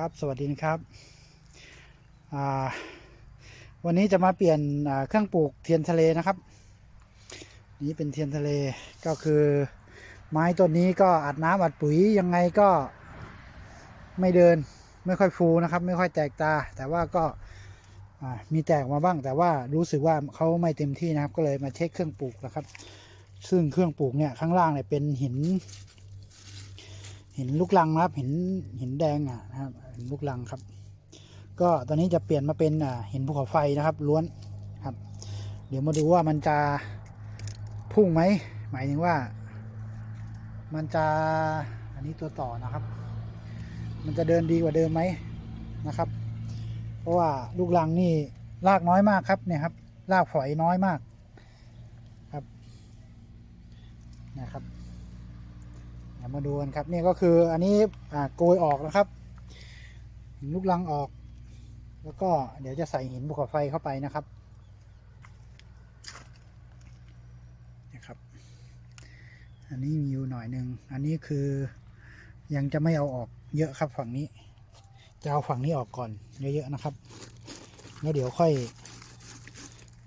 ครับ สวัสดีนะครับ วันนี้จะมาเปลี่ยนเครื่องปลูกเทียนทะเลนะครับ นี่เป็นเทียนทะเลก็คือ ไม้ต้นนี้ก็อัดน้ำอัดปุ๋ยยังไงก็ไม่เดินไม่ค่อยฟูนะครับ ไม่ค่อยแตกตา แต่ว่าก็มีแตกมาบ้าง แต่ว่ารู้สึกว่าเขาไม่เต็มที่นะครับ ก็เลยมาเช็คเครื่องปลูกนะครับ ซึ่งเครื่องปลูกเนี่ยข้างล่างเนี่ยเป็นหิน เหินลูกลังนะครับ เหินหินแดงอะนะครับเหินลูกลังครับ ก็ตอนนี้จะเปลี่ยนมาเป็นอ่าหินภูเขาไฟนะครับล้วนครับ เดี๋ยวมาดูว่ามันจะพุ่งไหมหมายถึงว่า มันจะอันนี้ตัวต่อนะครับ มันจะเดินดีกว่าเดิมไหมนะครับ เพราะว่าลูกลังนี่รากน้อยมากครับเนี่ยครับรากฝอยน้อยมากครับนะครับ ดี๋ยวมาดูกันครับนี่ก็คืออันนี้โกยออกนะครับหินลูกลังออก แล้วก็เดี๋ยวจะใส่หินภูเขาไฟเข้าไปนะครับนะครับ อันนี้มีอยู่หน่อยหนึ่งอันนี้คือยังจะไม่เอาออกเยอะครับฝั่งนี้ จะเอาฝั่งนี้ออกก่อนเยอะๆนะครับ แล้วเดี๋ยวค่อย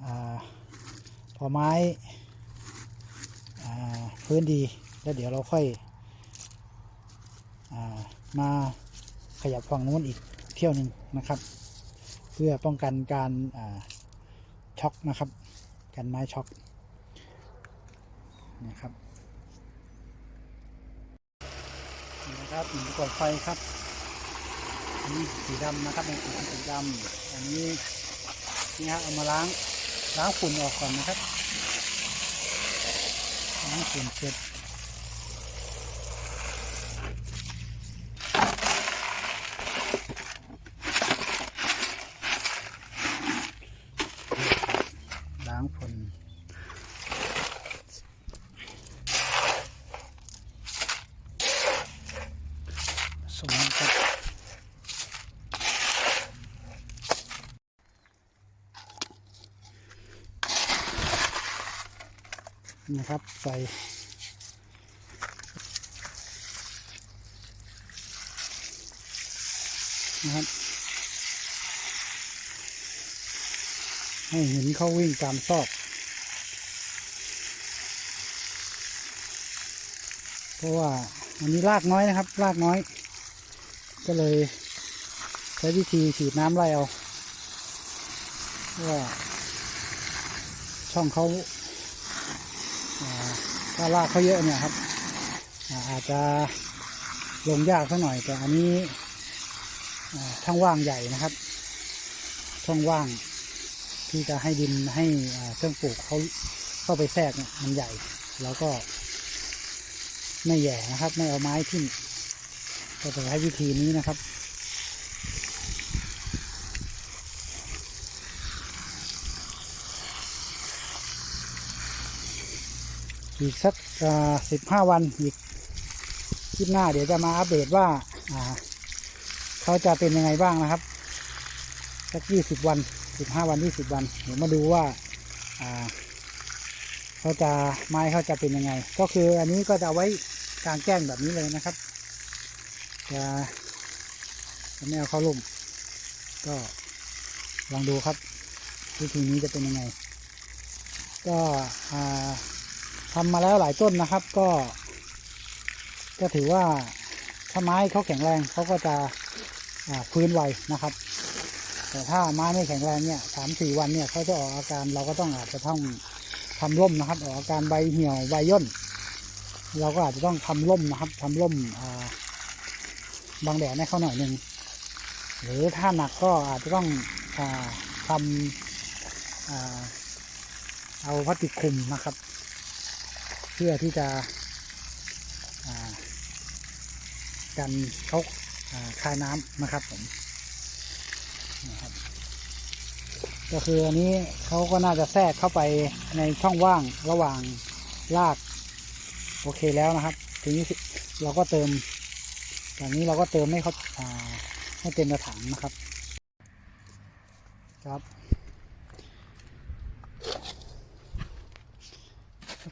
อพอไม้พื้นดีแล้วเดี๋ยวเราค่อย มาขยับฝั่งนู้นอีกเที่ยวหนึ่งนะครับ เพื่อป้องกันการช็อกนะครับกันไม้ช็อกนะครับนี่นะครับหินกดไฟครับอันนี้สีดำนะครับเป็นสีสีดำอันนี้นี่ฮะเอามาล้างล้างฝุ่นออกก่อนนะครับล้างฝุ่นเสร็จ ล้างฝุ่นสมครับ นะครับ ใส่นะครับ ให้เห็นเขาวิ่งตามซอกเพราะว่าอันนี้รากน้อยนะครับ รากน้อย ก็เลยใช้วิธีฉีดน้ำไล่เอาว่าช่องเขา ถ้ารากเขาเยอะเนี่ยครับอาจจะลงยากสักหน่อย แต่อันนี้ช่องว่างใหญ่นะครับ ช่องว่างที่จะให้ดินให้เครื่องปลูกเขาเข้าไปแทรกเนี่ยมันใหญ่ แล้วก็ไม่แหย่นะครับ ไม่เอาไม้ทิ่มก็จะใช้วิธีนี้นะครับ อีกสักสิบห้าวันอีกคลิปหน้าเดี๋ยวจะมาอัปเดตว่าอ่าเขาจะเป็นยังไงบ้างนะครับ สักยี่สิบวันสิบห้าวันยี่สิบวันเดี๋ยวมาดูว่าอ่าเขาจะไม้เขาจะเป็นยังไง ก็คืออันนี้ก็จะเอาไว้กลางแจ้งแบบนี้เลยนะครับ จะจะไม่เอาเข้าร่มก็ลองดูครับ วิธีนี้จะเป็นยังไง ก็อ่า ทำมาแล้วหลายต้นนะครับ ก็ ก็ถือว่าถ้าไม้เขาแข็งแรงเขาก็จะฟื้นไวนะครับ แต่ถ้าไม้ไม่แข็งแรงเนี่ยสามสี่วันเนี่ยเขาจะออกอาการเราก็ต้องอาจจะต้องทำร่มนะครับ ออกอาการใบเหี่ยวใบย่น เราก็อาจจะต้องทำร่มนะครับทำร่มาบางแดดให้เขาหน่อยหนึ่งหรือถ้าหนักก็อาจจะต้องอทำเอาพลาสติกคลุมนะครับ เพื่อที่จะกันเขาคายน้ำนะครับผมนะครับก็คืออันนี้เขาก็น่าจะแทรกเข้าไปในช่องว่างระหว่างรากโอเคแล้วนะครับ ทีนี้เราก็เติมอย่างนี้เราก็เติมให้เขาาให้เต็มกระถางนะครับ ครับ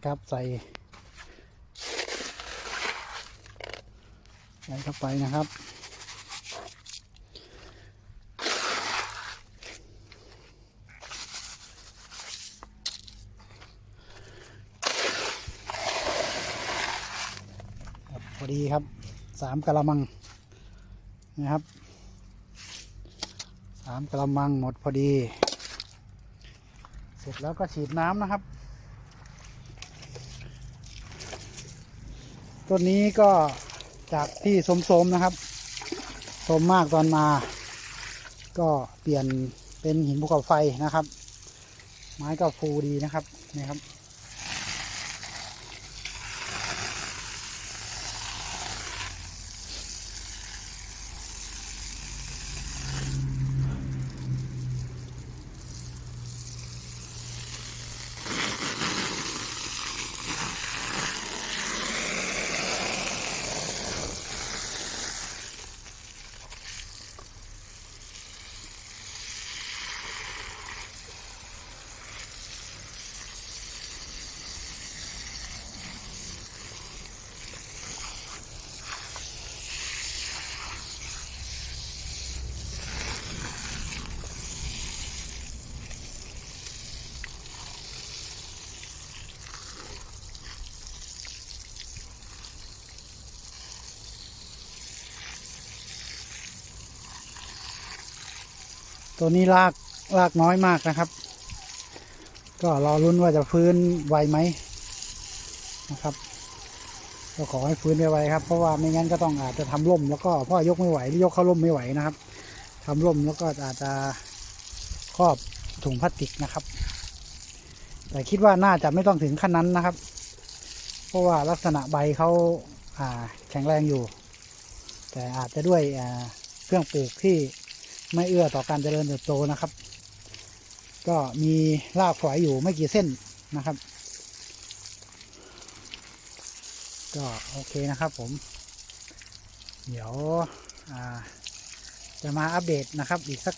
ครับใส่ ใส่เข้าไปนะครับ พอดีครับสามกะละมังนะครับสามกะละมังหมดพอดี เสร็จแล้วก็ฉีดน้ำนะครับต้นนี้ก็ จากที่โสมๆนะครับโสมมากตอนมา ก็เปลี่ยนเป็นหินภูเขาไฟนะครับ ไม้ก็ฟูดีนะครับนี่ครับ ตัวนี้รากรากน้อยมากนะครับ ก็รอรุ้นว่าจะฟื้นไวไหมนะครับก็ขอให้ฟื้นไวๆครับ เพราะว่าไม่งั้นก็ต้องอาจจะทำร่ม แล้วก็พ่อยกไม่ไหวหรือยกเข้าร่มไม่ไหวนะครับทำร่มแล้วก็อาจจะครอบถุงพลาสติกนะครับ แต่คิดว่าน่าจะไม่ต้องถึงขั้นนั้นนะครับ เพราะว่าลักษณะใบเขาอ่าแข็งแรงอยู่ แต่อาจจะด้วยเครื่องปลูกที่ ไม่เอื้อต่อการเจริญเติบโตนะครับ ก็มีรากฝอยอยู่ไม่กี่เส้นนะครับ ก็โอเคนะครับผม เดี๋ยวจะมาอัปเดตนะครับ อีกสัก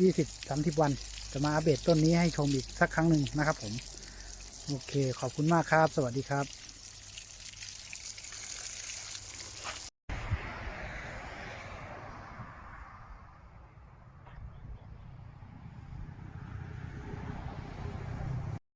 ยี่สิบสามสิวัน จะมาอัปเดตต้นนี้ให้ชมอีกสักครั้งหนึ่งนะครับผม โอเคขอบคุณมากครับ สวัสดีครับ